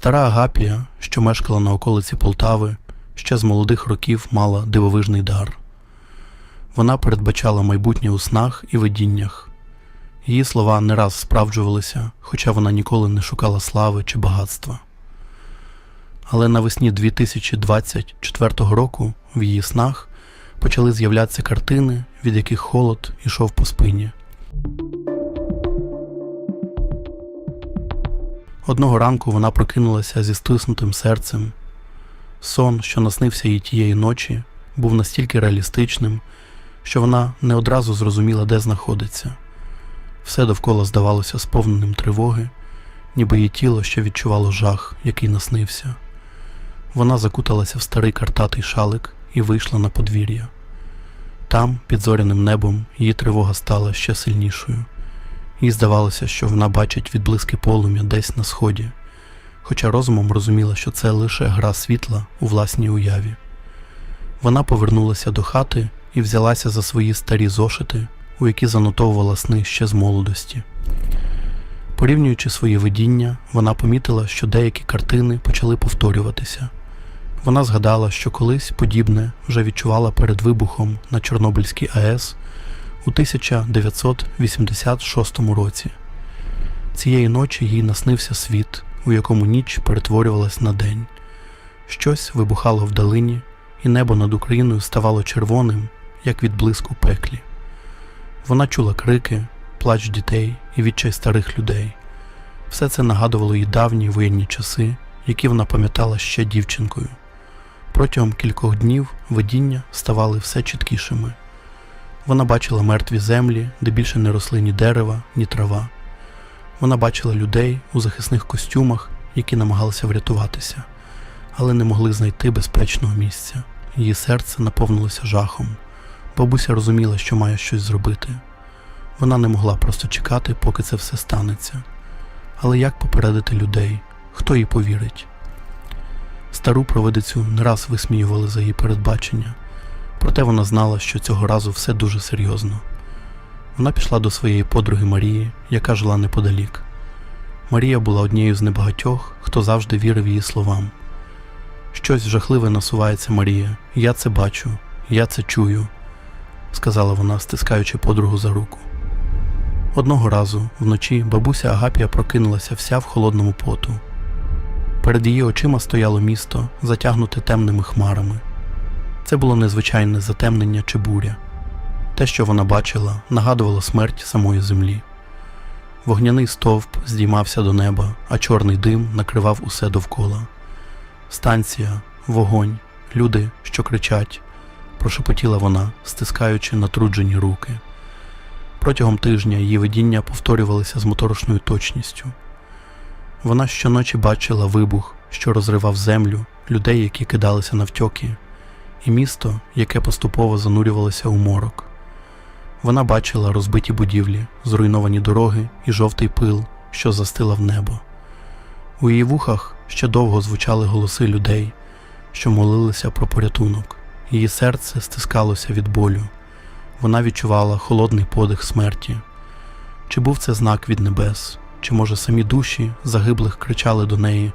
Стара Агапія, що мешкала на околиці Полтави, ще з молодих років мала дивовижний дар. Вона передбачала майбутнє у снах і видіннях. Її слова не раз справджувалися, хоча вона ніколи не шукала слави чи багатства. Але навесні 2024 року в її снах почали з'являтися картини, від яких холод ішов по спині. Одного ранку вона прокинулася зі стиснутим серцем. Сон, що наснився їй тієї ночі, був настільки реалістичним, що вона не одразу зрозуміла, де знаходиться. Все довкола здавалося сповненим тривоги, ніби її тіло ще відчувало жах, який наснився. Вона закуталася в старий картатий шалик і вийшла на подвір'я. Там, під зоряним небом, її тривога стала ще сильнішою. Їй здавалося, що вона бачить відблиски полум'я десь на сході, хоча розумом розуміла, що це лише гра світла у власній уяві. Вона повернулася до хати і взялася за свої старі зошити, у які занотовувала сни ще з молодості. Порівнюючи свої видіння, вона помітила, що деякі картини почали повторюватися. Вона згадала, що колись подібне вже відчувала перед вибухом на Чорнобильській АЕС у 1986 році. Цієї ночі їй наснився світ, у якому ніч перетворювалась на день. Щось вибухало вдалині, і небо над Україною ставало червоним, як від блиску пеклі. Вона чула крики, плач дітей і відчай старих людей. Все це нагадувало їй давні воєнні часи, які вона пам'ятала ще дівчинкою. Протягом кількох днів видіння ставали все чіткішими. Вона бачила мертві землі, де більше не росли ні дерева, ні трава. Вона бачила людей у захисних костюмах, які намагалися врятуватися, але не могли знайти безпечного місця. Її серце наповнилося жахом. Бабуся розуміла, що має щось зробити. Вона не могла просто чекати, поки це все станеться. Але як попередити людей? Хто їй повірить? Стару провидицю не раз висміювали за її передбачення, проте вона знала, що цього разу все дуже серйозно. Вона пішла до своєї подруги Марії, яка жила неподалік. Марія була однією з небагатьох, хто завжди вірив її словам. Щось жахливе насувається Марія, я це бачу, я це чую, сказала вона, стискаючи подругу за руку. Одного разу вночі бабуся Агапія прокинулася вся в холодному поту. Перед її очима стояло місто, затягнуте темними хмарами. Це було незвичайне затемнення чи буря. Те, що вона бачила, нагадувало смерть самої землі. Вогняний стовп здіймався до неба, а чорний дим накривав усе довкола. Станція, вогонь, люди, що кричать, прошепотіла вона, стискаючи натруджені руки. Протягом тижня її видіння повторювалися з моторошною точністю. Вона щоночі бачила вибух, що розривав землю, людей, які кидалися навтьоки, і місто, яке поступово занурювалося у морок. Вона бачила розбиті будівлі, зруйновані дороги і жовтий пил, що застила в небо. У її вухах ще довго звучали голоси людей, що молилися про порятунок. Її серце стискалося від болю. Вона відчувала холодний подих смерті. Чи був це знак від небес, чи, може, самі душі загиблих кричали до неї,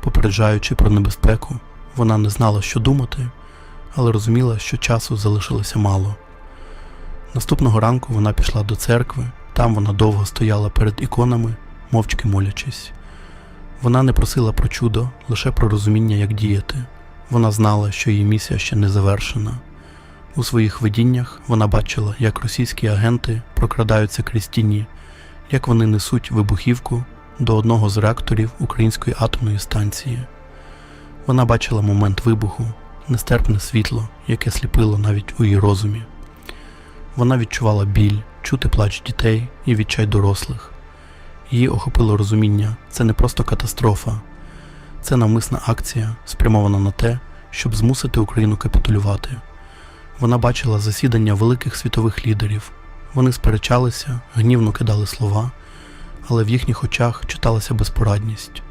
попереджаючи про небезпеку? Вона не знала, що думати, але розуміла, що часу залишилося мало. Наступного ранку вона пішла до церкви, там вона довго стояла перед іконами, мовчки молячись. Вона не просила про чудо, лише про розуміння, як діяти. Вона знала, що її місія ще не завершена. У своїх видіннях вона бачила, як російські агенти прокрадаються крізь тіні, як вони несуть вибухівку до одного з реакторів української атомної станції. Вона бачила момент вибуху, нестерпне світло, яке сліпило навіть у її розумі. Вона відчувала біль, чути плач дітей і відчай дорослих. Її охопило розуміння це не просто катастрофа, це навмисна акція, спрямована на те, щоб змусити Україну капітулювати. Вона бачила засідання великих світових лідерів. Вони сперечалися, гнівно кидали слова, але в їхніх очах читалася безпорадність.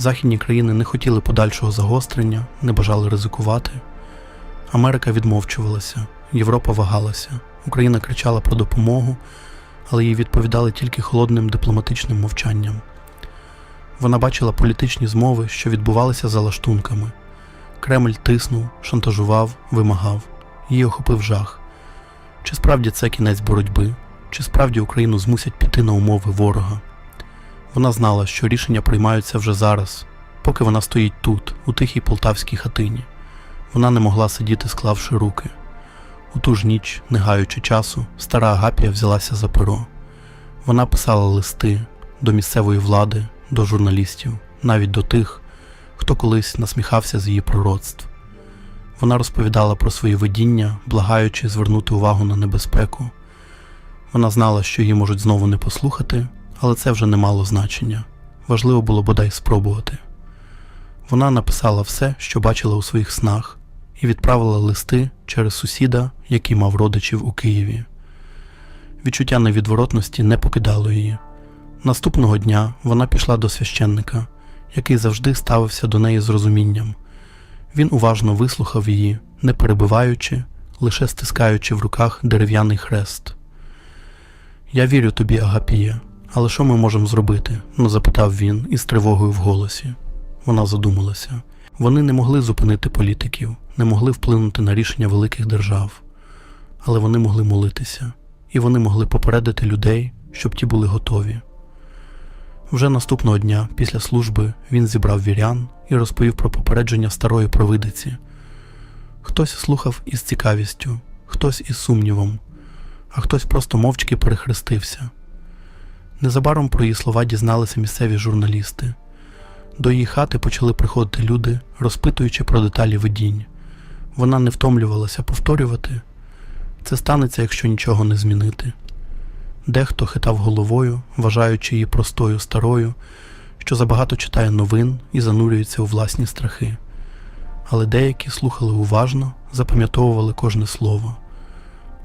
Західні країни не хотіли подальшого загострення, не бажали ризикувати. Америка відмовчувалася, Європа вагалася, Україна кричала про допомогу, але їй відповідали тільки холодним дипломатичним мовчанням. Вона бачила політичні змови, що відбувалися за лаштунками. Кремль тиснув, шантажував, вимагав. Її охопив жах. Чи справді це кінець боротьби? Чи справді Україну змусять піти на умови ворога? Вона знала, що рішення приймаються вже зараз, поки вона стоїть тут, у тихій полтавській хатині. Вона не могла сидіти, склавши руки. У ту ж ніч, не гаючи часу, стара Агапія взялася за перо. Вона писала листи до місцевої влади, до журналістів, навіть до тих, хто колись насміхався з її пророцтв. Вона розповідала про свої видіння, благаючи звернути увагу на небезпеку. Вона знала, що її можуть знову не послухати, але це вже не мало значення. Важливо було бодай спробувати. Вона написала все, що бачила у своїх снах, і відправила листи через сусіда, який мав родичів у Києві. Відчуття невідворотності не покидало її. Наступного дня вона пішла до священника, який завжди ставився до неї з розумінням. Він уважно вислухав її, не перебиваючи, лише стискаючи в руках дерев'яний хрест. Я вірю тобі, Агапія, але що ми можемо зробити? ну запитав він із тривогою в голосі. Вона задумалася. Вони не могли зупинити політиків, не могли вплинути на рішення великих держав, але вони могли молитися, і вони могли попередити людей, щоб ті були готові. Вже наступного дня, після служби, він зібрав вірян і розповів про попередження старої провидиці. Хтось слухав із цікавістю, хтось із сумнівом, а хтось просто мовчки перехрестився. Незабаром про її слова дізналися місцеві журналісти. До її хати почали приходити люди, розпитуючи про деталі видінь. Вона не втомлювалася повторювати це станеться, якщо нічого не змінити. Дехто хитав головою, вважаючи її простою старою, що забагато читає новин і занурюється у власні страхи. Але деякі слухали уважно, запам'ятовували кожне слово.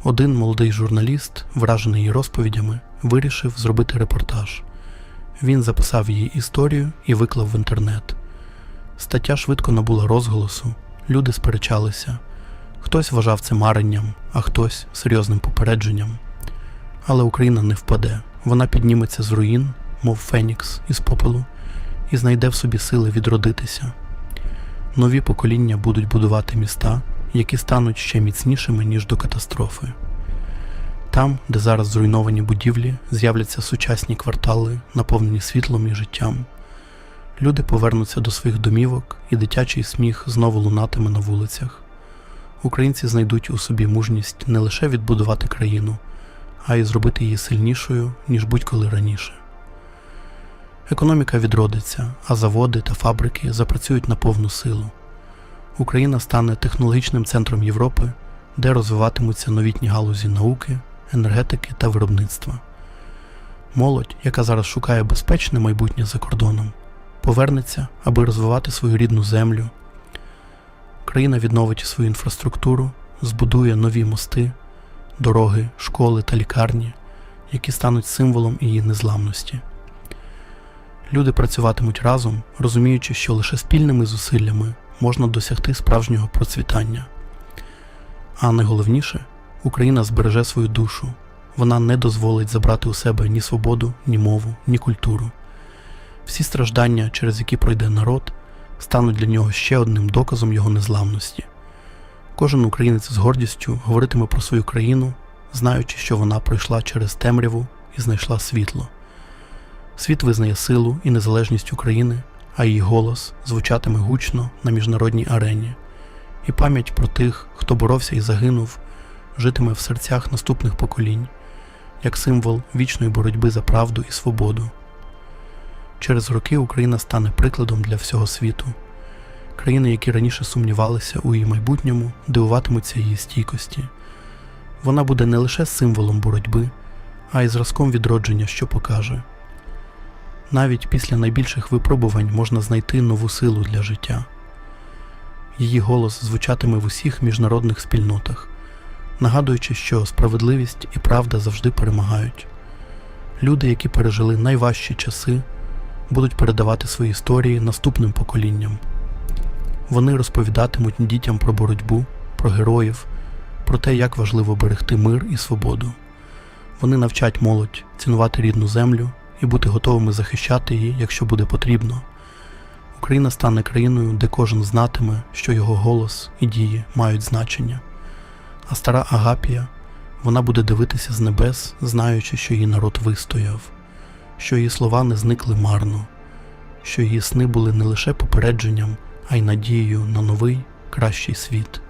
Один молодий журналіст, вражений її розповідями, вирішив зробити репортаж. Він записав її історію і виклав в інтернет. Стаття швидко набула розголосу, люди сперечалися. Хтось вважав це маренням, а хтось серйозним попередженням. Але Україна не впаде. Вона підніметься з руїн, мов Фенікс із попелу, і знайде в собі сили відродитися. Нові покоління будуть будувати міста, які стануть ще міцнішими, ніж до катастрофи. Там, де зараз зруйновані будівлі, з'являться сучасні квартали, наповнені світлом і життям. Люди повернуться до своїх домівок, і дитячий сміх знову лунатиме на вулицях. Українці знайдуть у собі мужність не лише відбудувати країну, а й зробити її сильнішою, ніж будь-коли раніше. Економіка відродиться, а заводи та фабрики запрацюють на повну силу. Україна стане технологічним центром Європи, де розвиватимуться новітні галузі науки, енергетики та виробництва. Молодь, яка зараз шукає безпечне майбутнє за кордоном, повернеться, аби розвивати свою рідну землю. Країна відновить свою інфраструктуру, збудує нові мости, дороги, школи та лікарні, які стануть символом її незламності. Люди працюватимуть разом, розуміючи, що лише спільними зусиллями можна досягти справжнього процвітання. А найголовніше, Україна збереже свою душу, вона не дозволить забрати у себе ні свободу, ні мову, ні культуру. Всі страждання, через які пройде народ, стануть для нього ще одним доказом його незламності. Кожен українець з гордістю говоритиме про свою країну, знаючи, що вона пройшла через темряву і знайшла світло. Світ визнає силу і незалежність України, а її голос звучатиме гучно на міжнародній арені, і пам'ять про тих, хто боровся і загинув, житиме в серцях наступних поколінь, як символ вічної боротьби за правду і свободу. Через роки Україна стане прикладом для всього світу. Країни, які раніше сумнівалися у її майбутньому, дивуватимуться її стійкості. Вона буде не лише символом боротьби, а й зразком відродження, що покаже. Навіть після найбільших випробувань можна знайти нову силу для життя. Її голос звучатиме в усіх міжнародних спільнотах, нагадуючи, що справедливість і правда завжди перемагають. Люди, які пережили найважчі часи, будуть передавати свої історії наступним поколінням. Вони розповідатимуть дітям про боротьбу, про героїв, про те, як важливо берегти мир і свободу. Вони навчать молодь цінувати рідну землю і бути готовими захищати її, якщо буде потрібно. Україна стане країною, де кожен знатиме, що його голос і дії мають значення. А стара Агапія, вона буде дивитися з небес, знаючи, що її народ вистояв, що її слова не зникли марно, що її сни були не лише попередженням, а й надією на новий, кращий світ.